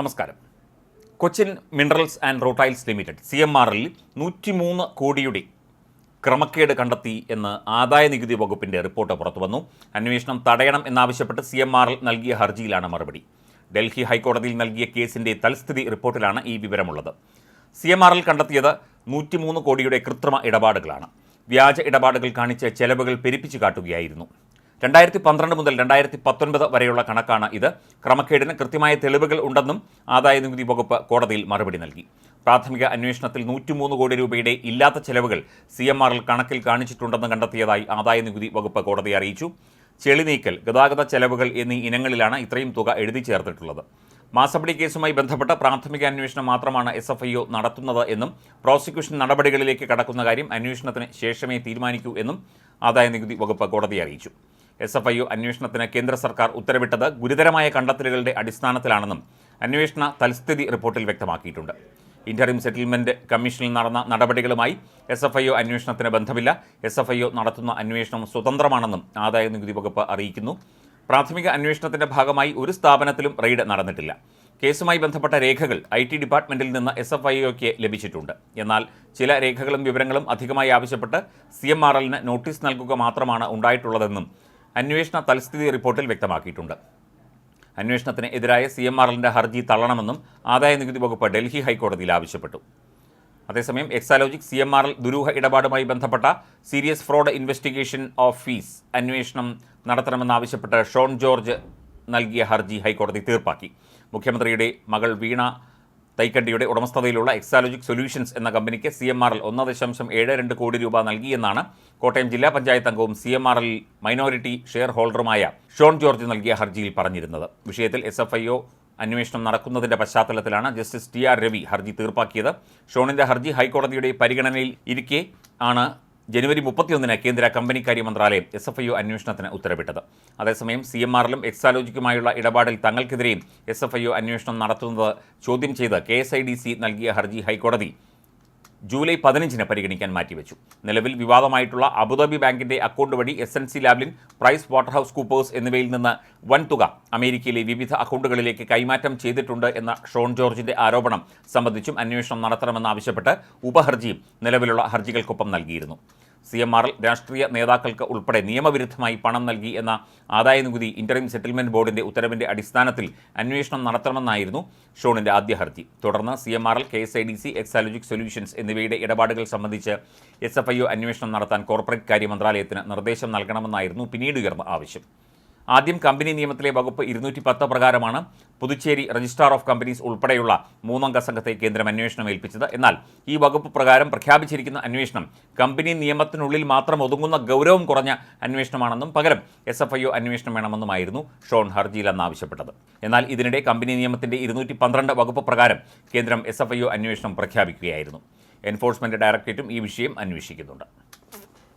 നമസ്കാരം. Cochin minerals and rutiles limited C M ആറിൽ നൂറ്റിമൂന്ന് കോടിയുടെ ക്രമക്കേട് കണ്ടെത്തി എന്ന് ആദായ നികുതി വകുപ്പിന്റെ റിപ്പോർട്ട് പുറത്തുവന്നു അന്വേഷണം തടയണം എന്നാവശ്യപ്പെട്ട് സി എം ആറിൽ നൽകിയ ഹർജിയിലാണ് മറുപടി. ഡൽഹി ഹൈക്കോടതിയിൽ നൽകിയ കേസിന്റെ തൽസ്ഥിതി റിപ്പോർട്ടിലാണ് ഈ വിവരമുള്ളത്. സി എം ആറിൽ കണ്ടെത്തിയത് നൂറ്റിമൂന്ന് കോടിയുടെ കൃത്രിമ ഇടപാടുകളാണ്. വ്യാജ ഇടപാടുകൾ കാണിച്ച് ചെലവുകൾ പെരുപ്പിച്ചു കാട്ടുകയായിരുന്നു. രണ്ടായിരത്തി പന്ത്രണ്ട് മുതൽ രണ്ടായിരത്തി പത്തൊൻപത് വരെയുള്ള കണക്കാണ് ഇത്. ക്രമക്കേടിന് കൃത്യമായ തെളിവുകൾ ഉണ്ടെന്നും ആദായ നികുതി വകുപ്പ് കോടതിയിൽ മറുപടി നൽകി. പ്രാഥമിക അന്വേഷണത്തിൽ നൂറ്റിമൂന്ന് കോടി രൂപയുടെ ഇല്ലാത്ത ചെലവുകൾ സി എം ആറിൽ കണക്കിൽ കാണിച്ചിട്ടുണ്ടെന്ന് കണ്ടെത്തിയതായി ആദായ നികുതി വകുപ്പ് കോടതിയെ അറിയിച്ചു. ചെളിനീക്കൽ ഗതാഗത ചെലവുകൾ എന്നീ ഇനങ്ങളിലാണ് ഇത്രയും തുക എഴുതി ചേർത്തിട്ടുള്ളത്. മാസപ്പടി കേസുമായി ബന്ധപ്പെട്ട പ്രാഥമിക അന്വേഷണം മാത്രമാണ് എസ് എഫ് ഐ ഒ നടത്തുന്നത് എന്നും പ്രോസിക്യൂഷൻ നടപടികളിലേക്ക് കടക്കുന്ന കാര്യം അന്വേഷണത്തിന് ശേഷമേ തീരുമാനിക്കൂ എന്നും ആദായ നികുതി വകുപ്പ് കോടതിയെ അറിയിച്ചു. എസ് എഫ് ഐ യു അന്വേഷണത്തിന് കേന്ദ്ര സർക്കാർ ഉത്തരവിട്ടത് ഗുരുതരമായ കണ്ടെത്തലുകളുടെ അടിസ്ഥാനത്തിലാണെന്നും അന്വേഷണ തൽസ്ഥിതി റിപ്പോർട്ടിൽ വ്യക്തമാക്കിയിട്ടുണ്ട്. ഇന്ററിം സെറ്റിൽമെന്റ് കമ്മീഷനിൽ നടന്ന നടപടികളുമായി എസ് എഫ് ഐ ഒ അന്വേഷണത്തിന് ബന്ധമില്ല. എസ് എഫ് ഐ ഒ നടത്തുന്ന അന്വേഷണം സ്വതന്ത്രമാണെന്നും ആദായ നികുതി വകുപ്പ് അറിയിക്കുന്നു. പ്രാഥമിക അന്വേഷണത്തിന്റെ ഭാഗമായി ഒരു സ്ഥാപനത്തിലും റെയ്ഡ് നടന്നിട്ടില്ല. കേസുമായി ബന്ധപ്പെട്ട രേഖകൾ ഐ ടി ഡിപ്പാർട്ട്മെന്റിൽ നിന്ന് എസ് എഫ് ഐ ഒക്ക് ലഭിച്ചിട്ടുണ്ട്. എന്നാൽ ചില രേഖകളും വിവരങ്ങളും അധികമായി ആവശ്യപ്പെട്ട് സി എം ആർ എല്ലിന് നോട്ടീസ് നൽകുക മാത്രമാണ് ഉണ്ടായിട്ടുള്ളതെന്നും അന്വേഷണ തൽസ്ഥിതി റിപ്പോർട്ടിൽ വ്യക്തമാക്കിയിട്ടുണ്ട്. അന്വേഷണത്തിന് എതിരായ സി എം ആർ ഹർജി തള്ളണമെന്നും ആദായ നികുതി വകുപ്പ് ഡൽഹി ഹൈക്കോടതിയിൽ ആവശ്യപ്പെട്ടു. അതേസമയം Exalogic C M R L ദുരൂഹ ഇടപാടുമായി ബന്ധപ്പെട്ട സീരിയസ് ഫ്രോഡ് ഇൻവെസ്റ്റിഗേഷൻ ഓഫീസ് അന്വേഷണം നടത്തണമെന്നാവശ്യപ്പെട്ട് ഷോൺ ജോർജ് നൽകിയ ഹർജി ഹൈക്കോടതി തീർപ്പാക്കി. മുഖ്യമന്ത്രിയുടെ മകൾ വീണ തൈക്കണ്ടിയുടെ ഉടമസ്ഥതയിലുള്ള എക്സാലോജിക് സൊല്യൂഷൻസ് എന്ന കമ്പനിക്ക് സി എം ആർ എൽ ഒന്ന് ദശാംശം ഏഴ് രണ്ട് കോടി രൂപ നൽകിയെന്നാണ് കോട്ടയം ജില്ലാ പഞ്ചായത്ത് അംഗവും C M R L minority share ഹോൾഡറുമായ Shone George നൽകിയ ഹർജിയിൽ പറഞ്ഞിരുന്നത്. വിഷയത്തിൽ എസ് എഫ് ഐ ഒ അന്വേഷണം നടക്കുന്നതിന്റെ പശ്ചാത്തലത്തിലാണ് ജസ്റ്റിസ് ടി ആർ രവി ഹർജി തീർപ്പാക്കിയത്. ഷോണിന്റെ ഹർജി ഹൈക്കോടതിയുടെ പരിഗണനയിൽ ഇരിക്കെ ആണ് ജനുവരി മുപ്പത്തിയൊന്നിന് കേന്ദ്ര കമ്പനിക്കാര്യ മന്ത്രാലയം എസ് എഫ് ഐ ഒ അന്വേഷണത്തിന് ഉത്തരവിട്ടത്. അതേസമയം സി എം ആറിലും എക്സാലോജിക്കുമായുള്ള ഇടപാടിൽ തങ്ങൾക്കെതിരെയും എസ് എഫ് ഐ ഒ അന്വേഷണം നടത്തുന്നത് ചോദ്യം ചെയ്ത് K S I D C നൽകിയ ഹർജി ഹൈക്കോടതി ജൂലൈ പതിനഞ്ചിന് പരിഗണിക്കാൻ മാറ്റിവെച്ചു. നിലവിൽ വിവാദമായിട്ടുള്ള അബുദാബി ബാങ്കിന്റെ അക്കൗണ്ട് വഴി S N C Lavalin PricewaterhouseCoopers എന്നിവയിൽ നിന്ന് വൻതുക അമേരിക്കയിലെ വിവിധ അക്കൗണ്ടുകളിലേക്ക് കൈമാറ്റം ചെയ്തിട്ടുണ്ട് എന്ന ഷോൺ ജോർജിന്റെ ആരോപണം സംബന്ധിച്ചും അന്വേഷണം നടത്തണമെന്നാവശ്യപ്പെട്ട് ഉപഹർജിയും നിലവിലുള്ള ഹർജികൾക്കൊപ്പം നൽകിയിരുന്നു. സി എം ആറിൽ രാഷ്ട്രീയ നേതാക്കൾക്ക് ഉൾപ്പെടെ നിയമവിരുദ്ധമായി പണം നൽകി എന്ന ആദായ നികുതി ഇന്ററിം സെറ്റിൽമെന്റ് ബോർഡിന്റെ ഉത്തരവിന്റെ അടിസ്ഥാനത്തിൽ അന്വേഷണം നടത്തണമെന്നായിരുന്നു ഷോണിന്റെ ആദ്യ ഹർജി. തുടർന്ന് സി എം ആറിൽ K S I D C Exalogic solutions എന്നിവയുടെ ഇടപാടുകൾ സംബന്ധിച്ച് എസ് എഫ് ഐ ഒ അന്വേഷണം നടത്താൻ കോർപ്പറേറ്റ് കാര്യ മന്ത്രാലയത്തിന് നിർദ്ദേശം നൽകണമെന്നായിരുന്നു പിന്നീട് ഉയർന്ന ആവശ്യം. ആദ്യം കമ്പനി നിയമത്തിലെ വകുപ്പ് ഇരുന്നൂറ്റി പത്ത് പ്രകാരമാണ് പുതുച്ചേരി രജിസ്ട്രാർ ഓഫ് കമ്പനീസ് ഉൾപ്പെടെയുള്ള മൂന്നംഗ സംഘത്തെ കേന്ദ്രം അന്വേഷണം ഏൽപ്പിച്ചത്. എന്നാൽ ഈ വകുപ്പ് പ്രകാരം പ്രഖ്യാപിച്ചിരിക്കുന്ന അന്വേഷണം കമ്പനി നിയമത്തിനുള്ളിൽ മാത്രം ഒതുങ്ങുന്ന ഗൗരവം കുറഞ്ഞ അന്വേഷണമാണെന്നും പകരം എസ് എഫ് ഐ ഒ അന്വേഷണം വേണമെന്നുമായിരുന്നു ഷോൺ ഹർജിയിൽ അന്ന് ആവശ്യപ്പെട്ടത് എന്നാൽ ഇതിനിടെ കമ്പനി നിയമത്തിന്റെ ഇരുന്നൂറ്റി പന്ത്രണ്ട് വകുപ്പ് പ്രകാരം കേന്ദ്രം എസ് എഫ് ഐ ഒ അന്വേഷണം പ്രഖ്യാപിക്കുകയായിരുന്നു. എൻഫോഴ്സ്മെന്റ് ഡയറക്ടറേറ്റും ഈ വിഷയം അന്വേഷിക്കുന്നുണ്ട്.